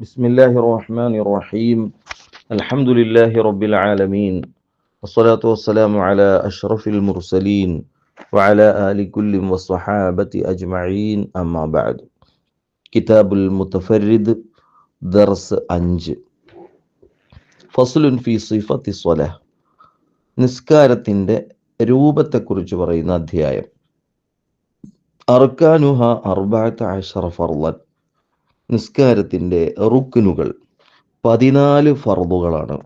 بسم الله الرحمن الرحيم الحمد لله رب العالمين والصلاة والسلام على أشرف المرسلين وعلى آل كل والصحابة أجمعين أما بعد كتاب المتفرد درس أنج فصل في صفة الصلاة നിസ്കാരത്തിൻ്റെ രൂപത്തെക്കുറിച്ച് പറയുന്ന അധ്യായം അർക്കാനുഹ അർബാത്ത അഷറ ഫർലൻ നിസ്കാരത്തിന്റെ റുക്കിനുകൾ പതിനാല് ഫർദുകളാണ്.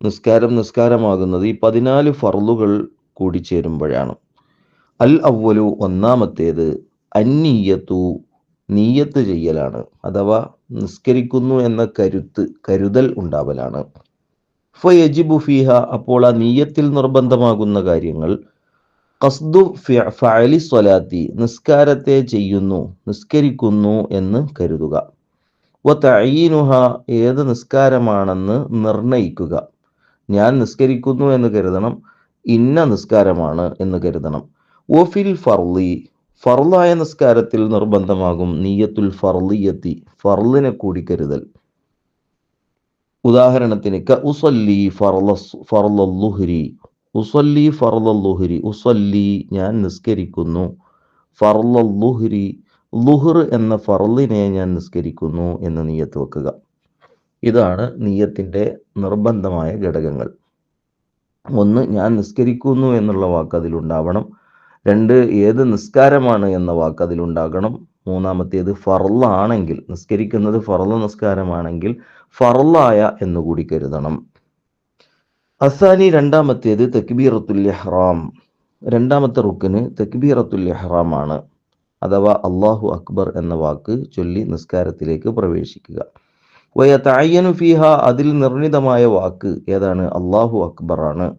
നിസ്കാരം നിസ്കാരമാകുന്നത് ഈ പതിനാല് കൂടി കൂടിച്ചേരുമ്പോഴാണ് അൽ അവലു ഒന്നാമത്തേത് അന്നീയത്തു നീയത്ത് ചെയ്യലാണ് അഥവാ നിസ്കരിക്കുന്നു എന്ന കരുത്ത് കരുതൽ ഉണ്ടാവലാണ്. ഫയജിബു ഫിഹ അപ്പോൾ ആ നീയത്തിൽ നിർബന്ധമാകുന്ന കാര്യങ്ങൾ കസ്ദു ഫഅലി സ്വലാത്തി നിസ്കാരത്തെ ചെയ്യുന്നു നിസ്കരിക്കുന്നു എന്ന് കരുതുക. വ തഈനുഹ ഏത് നിസ്കാരമാണെന്ന് നിർണയിക്കുക. ഞാൻ നിസ്കരിക്കുന്നു എന്ന് കരുതണം ഇന്ന നിസ്കാരമാണ് എന്ന് കരുതണം. ഓഫിൽ ഫർലി ഫർലായ നിസ്കാരത്തിൽ നിർബന്ധമാകും നീയത്തുൽ ഫർലിയത്തി ഫർലിനെ കൂടി കരുതൽ. ഉദാഹരണത്തിന് ക ഉസല്ലി ഫർലസ് ഫർലുഹരി ഉസല്ലി ഫർലുഹുരി ഉസല്ലി ഞാൻ നിസ്കരിക്കുന്നു. ഫർലുഹുരി ലുഹർ എന്ന ഫർലിനെ ഞാൻ നിസ്കരിക്കുന്നു എന്ന് നീയത്ത് വെക്കുക. ഇതാണ് നീയത്തിന്റെ നിർബന്ധമായ ഘടകങ്ങൾ. ഒന്ന് ഞാൻ നിസ്കരിക്കുന്നു എന്നുള്ള വാക്ക് അതിലുണ്ടാവണം. രണ്ട് ഏത് നിസ്കാരമാണ് എന്ന വാക്ക് അതിലുണ്ടാകണം. മൂന്നാമത്തേത് ഫർലാണെങ്കിൽ നിസ്കരിക്കുന്നത് ഫർള നിസ്കാരമാണെങ്കിൽ ഫർലായ എന്നുകൂടി കരുതണം. അസാനി രണ്ടാമത്തേത് തക്ബീറത്തുൽ ഇഹ്റാം. രണ്ടാമത്തെ റുക്കിന് തക്ബീറത്തുൽ ഇഹ്റാം ആണ്. അഥവാ അള്ളാഹു അക്ബർ എന്ന വാക്ക് ചൊല്ലി നിസ്കാരത്തിലേക്ക് പ്രവേശിക്കുക. വയതഅയ്യനു ഫീഹ അതിൽ നിർണിതമായ വാക്ക് ഏതാണ്? അള്ളാഹു അക്ബർ ആണ്.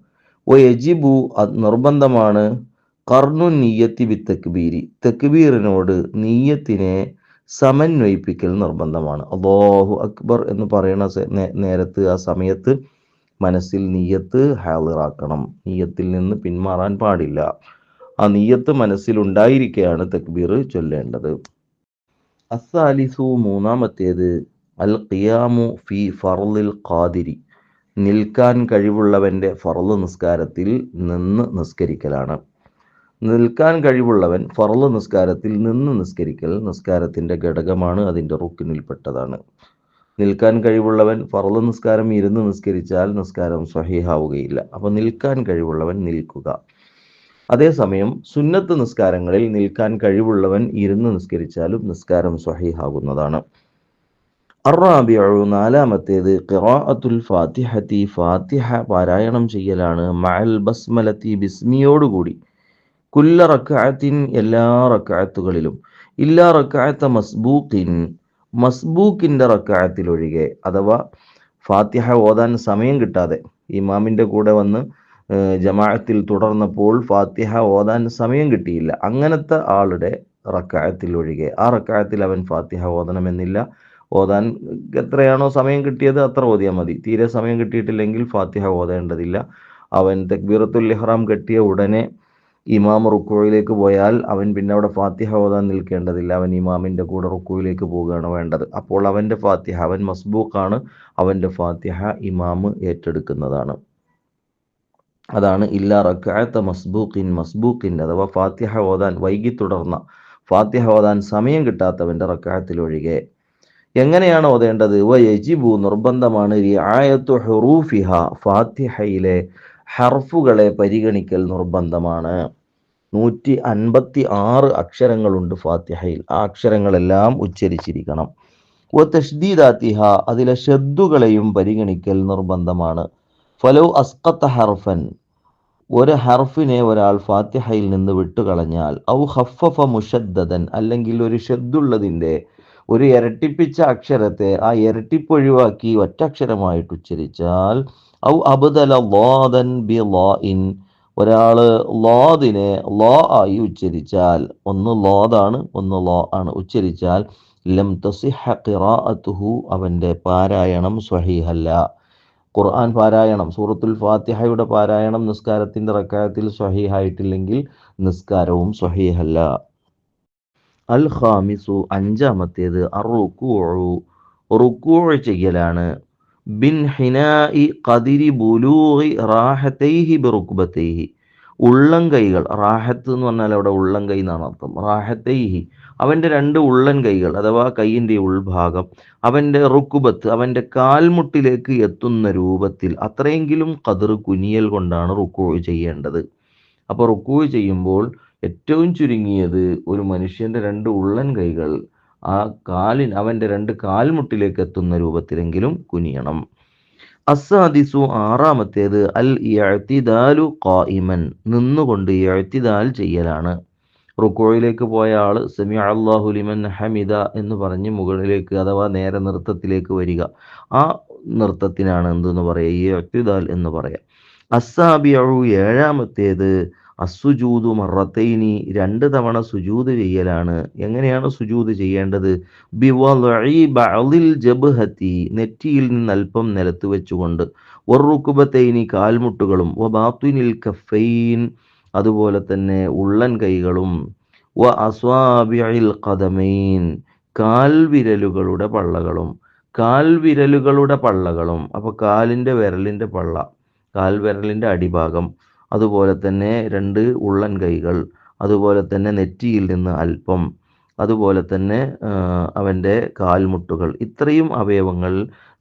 വയജിബു നിർബന്ധമാണ്. കർണു നീയത്തി ബി തക്ബീരി. തക്ബീറിനോട് നീയത്തിനെ സമന്വയിപ്പിക്കൽ നിർബന്ധമാണ്. അള്ളാഹു അക്ബർ എന്ന് പറയുന്ന നേരത്ത് ആ സമയത്ത് മനസ്സിൽ നീയത്ത് ഹാളിറാക്കണം. നീയത്തിൽ നിന്ന് പിന്മാറാൻ പാടില്ല. ആ നീയത്ത് മനസ്സിൽ ഉണ്ടായിരിക്കുകയാണ് തക്ബീർ ചൊല്ലേണ്ടത്. അസാലിസു മൂന്നാമത്തേത് അൽ ഖിയാമു ഫി ഫർലിൽ ഖാദിരി. നിൽക്കാൻ കഴിവുള്ളവന്റെ ഫർൾ നിസ്കാരത്തിൽ നിന്ന് നിസ്കരിക്കലാണ്. നിൽക്കാൻ കഴിവുള്ളവൻ ഫർൾ നിസ്കാരത്തിൽ നിന്ന് നിസ്കരിക്കൽ നിസ്കാരത്തിന്റെ ഘടകമാണ് അതിന്റെ റുക്കിനിൽപ്പെട്ടതാണ് നിൽക്കാൻ കഴിവുള്ളവൻ ഫർൾ നിസ്കാരം ഇരുന്ന് നിസ്കരിച്ചാൽ നിസ്കാരം സഹിഹാവുകയില്ല അപ്പോൾ നിൽക്കാൻ കഴിവുള്ളവൻ നിൽക്കുക. അതേസമയം സുന്നത്ത് നിസ്കാരങ്ങളിൽ നിൽക്കാൻ കഴിവുള്ളവൻ ഇരുന്ന് നിസ്കരിച്ചാലും നിസ്കാരം സഹിഹാകുന്നതാണ് അറാബിയു നാലാമത്തേത് ഖിറാഅത്തുൽ ഫാത്തിഹത്തി. ഫാത്തിഹ പാരായണം ചെയ്യലാണ്. മഅൽ ബസ്മലത്തി ബിസ്മിയോടുകൂടി. കുല്ല റക്കായത്തിൻ എല്ലാ റക്കായത്തുകളിലും ഇല്ലാ റക്കായത്ത മസ്ബൂക്കിൻ മസ്ബൂക്കിന്റെ റക്കായത്തിലൊഴികെ അഥവാ ഫാത്തിഹ ഓതാൻ സമയം കിട്ടാതെ ഇമാമിന്റെ കൂടെ വന്ന് ജമാഅത്തിൽ തുടർന്നപ്പോൾ ഫാത്തിഹ ഓതാൻ സമയം കിട്ടിയില്ല. അങ്ങനത്തെ ആളുടെ റക്കായത്തിൽ ഒഴികെ ആ റക്കായത്തിൽ അവൻ ഫാത്തിഹ ഓതണമെന്നില്ല. ഓതാൻ എത്രയാണോ സമയം കിട്ടിയത് അത്ര ഓതിയാൽ മതി. തീരെ സമയം കിട്ടിയിട്ടില്ലെങ്കിൽ ഫാത്തിഹ ഓതേണ്ടതില്ല. അവൻ തക്ബീറത്തുൽ ഇഹ്റാം കെട്ടിയ ഉടനെ ഇമാം റുക്കോയിലേക്ക് പോയാൽ അവൻ പിന്നെ അവിടെ ഫാത്തിഹ ഓതാൻ നിൽക്കേണ്ടതില്ല. അവൻ ഇമാമിന്റെ കൂടെ റുക്കോയിലേക്ക് പോവുകയാണ് വേണ്ടത്. അപ്പോൾ അവന്റെ ഫാത്തിഹ അവൻ മസ്ബൂക്കാണ് അവന്റെ ഫാത്തിഹ ഇമാമ് ഏറ്റെടുക്കുന്നതാണ്. അതാണ് ഇല്ലാ റക്കാത്ത മസ്ബൂഖിൻ മസ്ബൂഖിൻ അഥവാ ഫാത്തിഹ ഓതാൻ വൈകി തുടർന്ന ഫാത്തിഹ ഓതാൻ സമയം കിട്ടാത്തവന്റെ റക്കായത്തിലൊഴികെ എങ്ങനെയാണ് ഓതേണ്ടത്? വ യജിബു നിർബന്ധമാണ്. റിയായത്തു ഹുറൂഫിഹ ഫാത്തിഹയിലെ ഹർഫുകളെ പരിഗണിക്കൽ നിർബന്ധമാണ്. നൂറ്റി അൻപത്തി ആറ് അക്ഷരങ്ങളുണ്ട് ഫാത്തിഹയിൽ. ആ അക്ഷരങ്ങളെല്ലാം ഉച്ചരിച്ചിരിക്കണം. ഒ തഷ്ദീദാത്തിഹ അതിലെ ഷദ്ദുകളെയും പരിഗണിക്കൽ നിർബന്ധമാണ്. ഫലോ അസ്കത്ത ഹർഫൻ ഒരു ഹർഫിനെ ഒരാൾ ഫാത്തിഹയിൽ നിന്ന് വിട്ടുകളഞ്ഞാൽ ഔ ഹഫഫ മുഷദ്ദൻ അല്ലെങ്കിൽ ഒരു ഷദ്ദുള്ളതിന്റെ ഒരു ഇരട്ടിപ്പിച്ച അക്ഷരത്തെ ആ ഇരട്ടിപ്പൊഴിവാക്കി ഒറ്റക്ഷരമായിട്ട് ഉച്ചരിച്ചാൽ ഔ അബ്ദല ലോദൻ ബി ലോ ഇൻ ഒരാൾ ലോദിനെ ലോ ആയി ഉച്ചരിച്ചാൽ ഒന്ന് ലോദാണ് ഒന്ന് ലോ ആണ് ഉച്ചരിച്ചാൽ ലം തസിഹ ഖിറാഅത്തുഹു അവന്റെ പാരായണം സ്വഹീഹല്ല. ഖുർആൻ പാരായണം സൂറത്തുൽ ഫാത്തിഹയുടെ പാരായണം നിസ്കാരത്തിന്റെ റക്കായത്തിൽ സ്വഹീഹായിട്ടില്ലെങ്കിൽ നിസ്കാരവും സ്വഹീഹല്ല. അൽ ഖാമിസു അഞ്ചാമത്തേത് അറുക്കു റുക്കൂ ചെയ്യലാണ്. ബിൻ ഹിനായി കതിരി ബുലൂഹി റാഹത്തൈഹി ബിറുക്കുബത്തൈഹി ഉള്ളം കൈകൾ റാഹത്ത് എന്ന് പറഞ്ഞാൽ അവിടെ ഉള്ളം കൈ എന്നാണ് അർത്ഥം. റാഹത്തൈഹി അവന്റെ രണ്ട് ഉള്ളൻ കൈകൾ അഥവാ കൈയിന്റെ ഉൾഭാഗം അവന്റെ റുക്കുബത്ത് അവന്റെ കാൽമുട്ടിലേക്ക് എത്തുന്ന രൂപത്തിൽ അത്രയെങ്കിലും കതിർ കുനിയൽ കൊണ്ടാണ് റുക്കു ചെയ്യേണ്ടത്. അപ്പോൾ റുക്കു ചെയ്യുമ്പോൾ ഏറ്റവും ചുരുങ്ങിയത് ഒരു മനുഷ്യന്റെ രണ്ട് ഉള്ളൻ കൈകൾ ആ കാലിൽ അവന്റെ രണ്ട് കാൽമുട്ടിലേക്ക് എത്തുന്ന രൂപത്തിലെങ്കിലും കുനിയണം. അസാദിസു ആറാമത്തേത് അൽ എഴുത്തിദാലു ഖായിമൻ നിന്നുകൊണ്ട് എഴുത്തിദാൽ ചെയ്യലാണ്. റുക്കോയിലേക്ക് പോയ ആൾ സെമി അള്ളാഹുലിമൻ ഹമിദ എന്ന് പറഞ്ഞ് മുകളിലേക്ക് അഥവാ നേരെ നൃത്തത്തിലേക്ക് വരിക. ആ നൃത്തത്തിനാണ് എന്തെന്ന് പറയുക ഈ എഴുത്തിദാൽ എന്ന് പറയാം. അസാബിയു ഏഴാമത്തേത് അസുജൂദു മറത്തൈനി രണ്ട് തവണ സുജൂത് ചെയ്യലാണ്. എങ്ങനെയാണ് സുജൂത് ചെയ്യേണ്ടത്? ജബ്ഹത്തി നെറ്റിയിൽ നിന്ന് അല്പം നിലത്ത് വെച്ചുകൊണ്ട്. ഒറുക്കുബത്തൈനി കാൽമുട്ടുകളും വബാത്തിനിൽ കഫൈൻ അതുപോലെ തന്നെ ഉള്ളൻ കൈകളും. വ അസ്വാബിയിൽ കഥമൈൻ കാൽവിരലുകളുടെ പള്ളകളും. കാൽവിരലുകളുടെ പള്ളകളും അപ്പോൾ കാലിന്റെ വിരലിന്റെ പള്ള കാൽവിരലിന്റെ അടിഭാഗം. അതുപോലെ തന്നെ രണ്ട് ഉള്ളൻ കൈകൾ അതുപോലെ തന്നെ നെറ്റിയിൽ നിന്ന് അല്പം അതുപോലെ തന്നെ അവന്റെ കാൽമുട്ടുകൾ. ഇത്രയും അവയവങ്ങൾ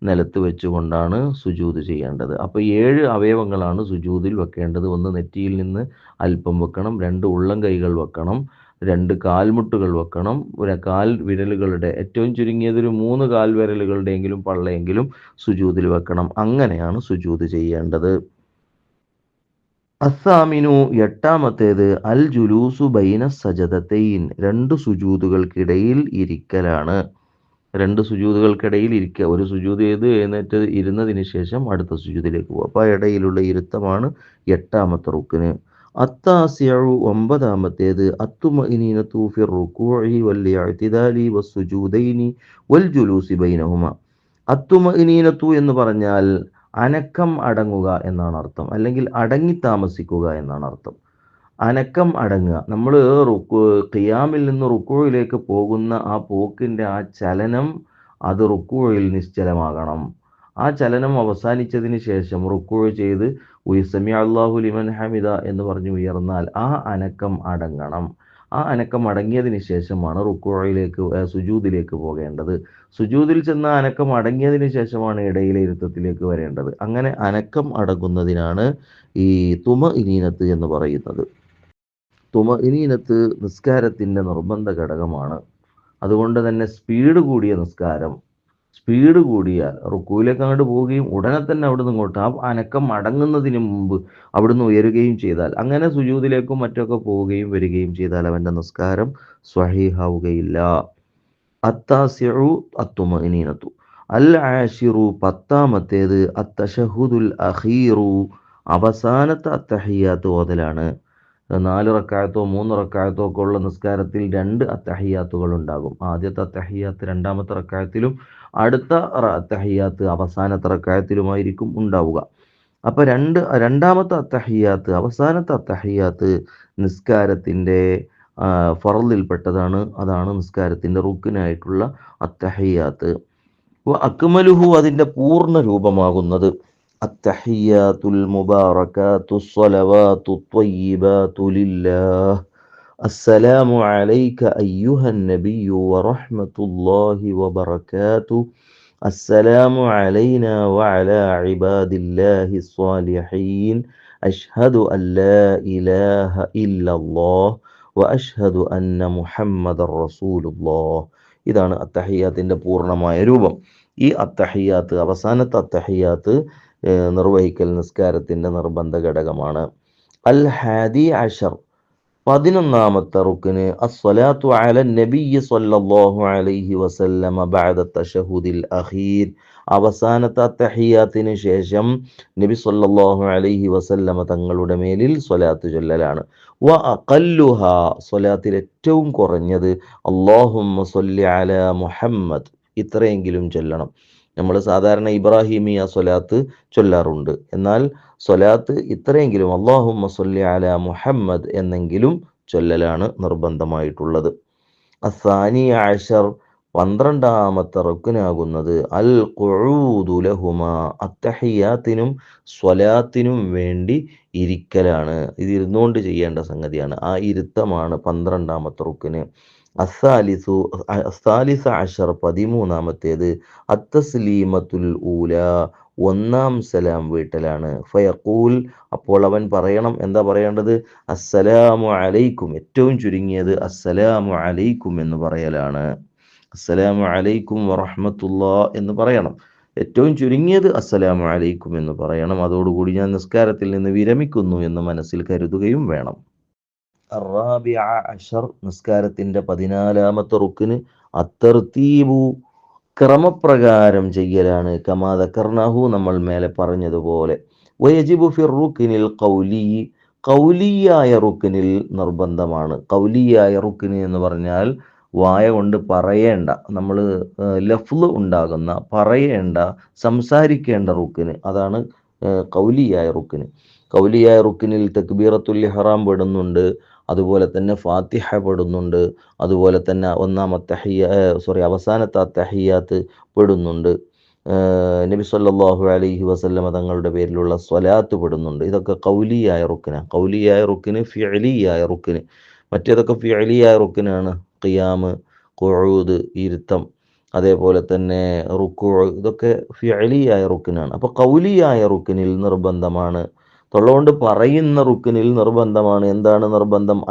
നിലത്ത് വെച്ചുകൊണ്ടാണ് സുജൂത് ചെയ്യേണ്ടത്. അപ്പോൾ ഏഴ് അവയവങ്ങളാണ് സുജൂതിൽ വെക്കേണ്ടത്. ഒന്ന് നെറ്റിയിൽ നിന്ന് അല്പം വെക്കണം രണ്ട് ഉള്ളം കൈകൾ വെക്കണം രണ്ട് കാൽമുട്ടുകൾ വെക്കണം. ഒരു കാൽ വിരലുകളുടെ ഏറ്റവും ചുരുങ്ങിയത് ഒരു മൂന്ന് കാൽ വിരലുകളുടെയെങ്കിലും പള്ളയെങ്കിലും സുജൂതിൽ വെക്കണം. അങ്ങനെയാണ് സുജൂത് ചെയ്യേണ്ടത്. അസാമിനു എട്ടാമത്തേത് അൽ ജുലൂസു ബൈന സജതയിൻ രണ്ട് സുജൂതുകൾക്കിടയിൽ ഇരിക്കലാണ്. രണ്ട് സുജൂതുകൾക്കിടയിൽ ഇരിക്കുക ഒരു സുജൂത് ചെയ്ത് എഴുന്നേറ്റ് ഇരുന്നതിന് ശേഷം അടുത്ത സുജൂതിലേക്ക് പോകും അപ്പോൾ ഇടയിലുള്ള ഇരുത്തമാണ് എട്ടാമത്തെ റുക്കിന് അത്താസിയു ഒമ്പതാമത്തേത് അത്തുമഇനീന തൂഫിർ റുക്കൂഇ വൽ ഇഅ്തിദാലി വസ്സുജൂദൈനി വൽ ജുലൂസി ബൈനഹുമ. അത്തുമഇനീനത്തു എന്ന് പറഞ്ഞാൽ അനക്കം അടങ്ങുക എന്നാണ് അർത്ഥം. അല്ലെങ്കിൽ അടങ്ങി താമസിക്കുക എന്നാണ് അർത്ഥം. അനക്കം അടങ്ങുക. നമ്മൾ ഖിയാമിൽ നിന്ന് റുക്കുഴയിലേക്ക് പോകുന്ന ആ പോക്കിന്റെ ആ ചലനം അത് റുക്കുഴയിൽ നിശ്ചലമാകണം. ആ ചലനം അവസാനിച്ചതിന് ശേഷം റുക്കുഴ ചെയ്ത് ഉയസമി അള്ളാഹു ലിമൻ ഹമിദ എന്ന് പറഞ്ഞ് ഉയർന്നാൽ ആ അനക്കം അടങ്ങണം. ആ അനക്കം അടങ്ങിയതിന് ശേഷമാണ് റുക്കുഴയിലേക്ക് സുജൂദിലേക്ക് പോകേണ്ടത്. സുജൂദിൽ ചെന്ന അനക്കം അടങ്ങിയതിന് ശേഷമാണ് ഇടയിലെ ഇരുത്തത്തിലേക്ക് വരേണ്ടത്. അങ്ങനെ അനക്കം അടങ്ങുന്നതിനാണ് ഈ തുമ ഇനീനത്ത് എന്ന് പറയുന്നത്. തുമ ഇനീനത്ത് നിസ്കാരത്തിന്റെ നിർബന്ധ ഘടകമാണ്. അതുകൊണ്ട് തന്നെ സ്പീഡ് കൂടിയ നിസ്കാരം സ്പീഡ് കൂടിയാൽ റുക്കുവിലേക്ക് അങ്ങോട്ട് പോവുകയും ഉടനെ തന്നെ അവിടുന്ന് ഇങ്ങോട്ട് ആ അനക്കം അടങ്ങുന്നതിന് മുമ്പ് അവിടുന്ന് ഉയരുകയും ചെയ്താൽ അങ്ങനെ സുജൂതിലേക്കും മറ്റൊക്കെ പോവുകയും വരികയും ചെയ്താൽ അവന്റെ നിസ്കാരം സ്വഹീഹാവുകയില്ല. അത്താസിറു അത്തുമഇനീനത്തു. അൽ ആഷിറു പത്താമത്തേത് അത്തഷഹുദുൽ അഹീറു അവസാനത്തെ അത്തഹിയാത്ത് ഓതലാണ്. നാല് റക്കായത്തോ മൂന്ന് റക്കായത്തോ ഒക്കെ ഉള്ള നിസ്കാരത്തിൽ രണ്ട് അത്തഹിയാത്തുകൾ ഉണ്ടാകും. ആദ്യത്തെ അത്തഹിയാത്ത് രണ്ടാമത്തെ റക്കായത്തിലും അടുത്ത അത്തഹിയാത്ത് അവസാനത്തെ റക്കായത്തിലുമായിരിക്കും ഉണ്ടാവുക. അപ്പൊ രണ്ട് രണ്ടാമത്തെ അത്തഹിയാത്ത് അവസാനത്തെ അത്തഹിയാത്ത് നിസ്കാരത്തിന്റെ ഫറലിൽപ്പെട്ടതാണ്. അതാണ് നിസ്കാരത്തിന്റെ റുക്കിനായിട്ടുള്ള അത്തഹിയാത്ത്. അക്മലുഹു അതിന്റെ പൂർണ രൂപമാകുന്നത്. التحيات المباركات الصلوات الطيبات لله السلام عليك أيها النبي ورحمة الله وبركاته السلام علينا وعلى عباد الله الصالحين أشهد أن لا إله إلا الله وأشهد أن محمد رسول الله ഇതാണ് അത്തഹിയാത്തിൻ്റെ പൂർണ്ണമായ രൂപം ഈ അത്തഹിയാത്ത് അവസാനത്തെ അത്തഹിയാത്ത് നിർവഹിക്കൽ നിസ്കാരത്തിന്റെ നിർബന്ധ ഘടകമാണ്. അൽ ഹാദി അഷർ പതിനൊന്നാമത്തെ റുക്കിന് അസ്വലാത്തു അല നബിയ സല്ലല്ലാഹു അലൈഹി വസല്ലമ ബഅദ തശഹുദിൽ അഖീർ. അവസാനത്തെ തഹിയാത്തിന് ശേഷം നബി സല്ലല്ലാഹു അലൈഹി വസല്ലമ തങ്ങളുടെ മേലിൽ സ്വലാത്ത് ചൊല്ലലാണ്. വ അഖല്ലുഹ സ്വലാത്തിൽ ഏറ്റവും കുറഞ്ഞത് അല്ലാഹുമ്മ സല്ലി അല മുഹമ്മദ് ഇത്രയെങ്കിലും ചൊല്ലണം. നമ്മൾ സാധാരണ ഇബ്രാഹിമിയ സ്വലാത്ത് ചൊല്ലാറുണ്ട്. എന്നാൽ സ്വലാത്ത് ഇത്രയെങ്കിലും അള്ളാഹുമ്മ സൊല്ലി അല മുഹമ്മദ് എന്നെങ്കിലും ചൊല്ലലാണ് നിർബന്ധമായിട്ടുള്ളത്. അസാനി ആഷർ പന്ത്രണ്ടാമത്തെ റുക്കനാകുന്നത് അൽ ഖുഊദുലഹുമ അത്തഹയ്യാത്തിനും സ്വലാത്തിനും വേണ്ടി ഇരിക്കലാണ്. ഇത് ഇരുന്നുകൊണ്ട് ചെയ്യേണ്ട സംഗതിയാണ്. ആ ഇരുത്തമാണ് പന്ത്രണ്ടാമത്തെ റുക്കന് അസാലിസു അസാലിസ അഷർ പതിമൂന്നാമത്തേത്. അത്തസ്ലീമത്തുൽ ഊല ഒന്നാം സലാം വീട്ടലാണ്. ഫയഖൂൽ അപ്പോൾ അവൻ പറയണം എന്താ പറയേണ്ടത്? അസ്സലാമു അലൈക്കും ഏറ്റവും ചുരുങ്ങിയത് അസ്സലാമു അലൈക്കും എന്ന് പറയലാണ്. അസ്സലാമു അലൈക്കും വറഹ്മത്തുള്ളാ എന്ന് പറയണം. ഏറ്റവും ചുരുങ്ങിയത് അസ്സലാമു അലൈക്കും എന്ന് പറയണം. അതോടുകൂടി ഞാൻ നിസ്കാരത്തിൽ നിന്ന് വിരമിക്കുന്നു എന്ന് മനസ്സിൽ കരുതുകയും വേണം. അറാബിഅ അഷർ നിസ്കാരത്തിന്റെ പതിനാലാമത്തെ റുക്കിന് അത്തർത്തീബു ക്രമപ്രകാരം ചെയ്യലാണ്. കമാതക്കർണഹു നമ്മൾ മേലെ പറഞ്ഞതുപോലെ. വയജിബു ഫിർ റുക്കിനിൽ കൗലി കൗലിയായ റുക്കിനിൽ നിർബന്ധമാണ്. കൗലിയായ റുക്കിന് എന്ന് പറഞ്ഞാൽ വായ കൊണ്ട് പറയേണ്ട നമ്മൾ ലഫ്ല് ഉണ്ടാകുന്ന പറയേണ്ട സംസാരിക്കേണ്ട റുക്കിന്. അതാണ് കൗലിയായ റുക്കിന്. കൗലിയായ റുക്കിനിൽ തക്ബീറത്തുൽ ഹറാം പെടുന്നുണ്ട്. അതുപോലെ തന്നെ ഫാത്തിഹ പെടുന്നുണ്ട്. അതുപോലെ തന്നെ ഒന്നാമത്തെ ഹയ്യ സോറി അവസാനത്തെ തഹിയാത്ത് പെടുന്നുണ്ട്. നബി സല്ലാഹു അലൈഹി വസല്ലമ തങ്ങളുടെ പേരിലുള്ള സ്വലാത്ത് പെടുന്നുണ്ട്. ഇതൊക്കെ കൗലിയായ റുക്കിന്. കൗലിയായ റുക്കിന് ഫിഅലിയായ റുക്കിന്. മറ്റേതൊക്കെ ഫിഅലിയായ റുക്കിനാണ്? ഖിയാമ് ഖുഊദ് ഇരുത്തം. അതേപോലെ തന്നെ റുക്കു ഇതൊക്കെ ഫിഅലിയായ റുക്കിനാണ്. അപ്പോൾ കൗലിയായ റുക്കിനിൽ നിർബന്ധമാണ് തൊള്ളകൊണ്ട് പറയുന്ന റുക്കിനിൽ നിർബന്ധമാണ്. എന്താണ് നിർബന്ധം?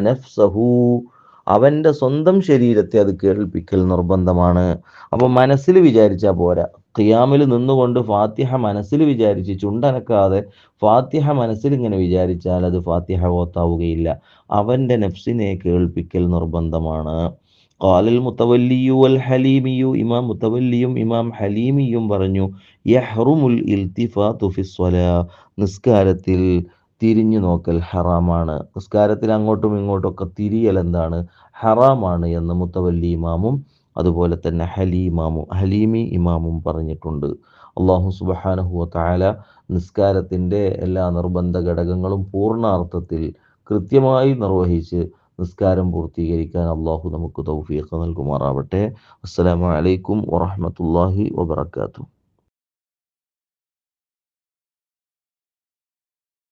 നഫ്സഹു. അവന്റെ സ്വന്തം ശരീരത്തെ അത് കേൾപ്പിക്കൽ നിർബന്ധമാണ്. അപ്പോൾ മനസ്സിൽ വിചാരിച്ചാൽ പോരാ. ഖിയാമിൽ നിന്നുകൊണ്ട് ഫാത്തിഹ മനസ്സിൽ വിചാരിച്ച് ചുണ്ടനക്കാതെ ഫാത്തിഹ മനസ്സിൽ ഇങ്ങനെ വിചാരിച്ചാൽ അത് ഫാത്തിഹ ഓത്താവുകയില്ല. അവന്റെ നഫ്സിനെ കേൾപ്പിക്കൽ നിർബന്ധമാണ്. ഖാലൽ المتولي والحليمي ഹലീമിയു ഇമാം മുത്തവല്ലിയും ഇമാം ഹലീമിയും പറഞ്ഞു യഹ്റുമുൽ في الصلاه നിസ്കാരത്തിൽ തിരിഞ്ഞു നോക്കൽ ഹറാമാണ്. നിസ്കാരത്തിൽ അങ്ങോട്ടും ഇങ്ങോട്ടൊക്കെ തിരിയൽ എന്താണ്? ഹറാമാണ് എന്ന് മുത്തവല്ലി ഇമാമും അതുപോലെ തന്നെ ഹലി ഇമാമും ഹലീമി ഇമാമും പറഞ്ഞിട്ടുണ്ട്. അള്ളാഹു സുബഹാനഹു താല നിസ്കാരത്തിന്റെ എല്ലാ നിർബന്ധ ഘടകങ്ങളും പൂർണാർത്ഥത്തിൽ കൃത്യമായി നിർവഹിച്ച് നിസ്കാരം പൂർത്തീകരിക്കാൻ അള്ളാഹു നമുക്ക് തൗഫീഖ് നൽകുമാറാവട്ടെ. അസ്സലാമു അലൈക്കും വറഹ്മത്തുള്ളാഹി വബറകാതുഹു.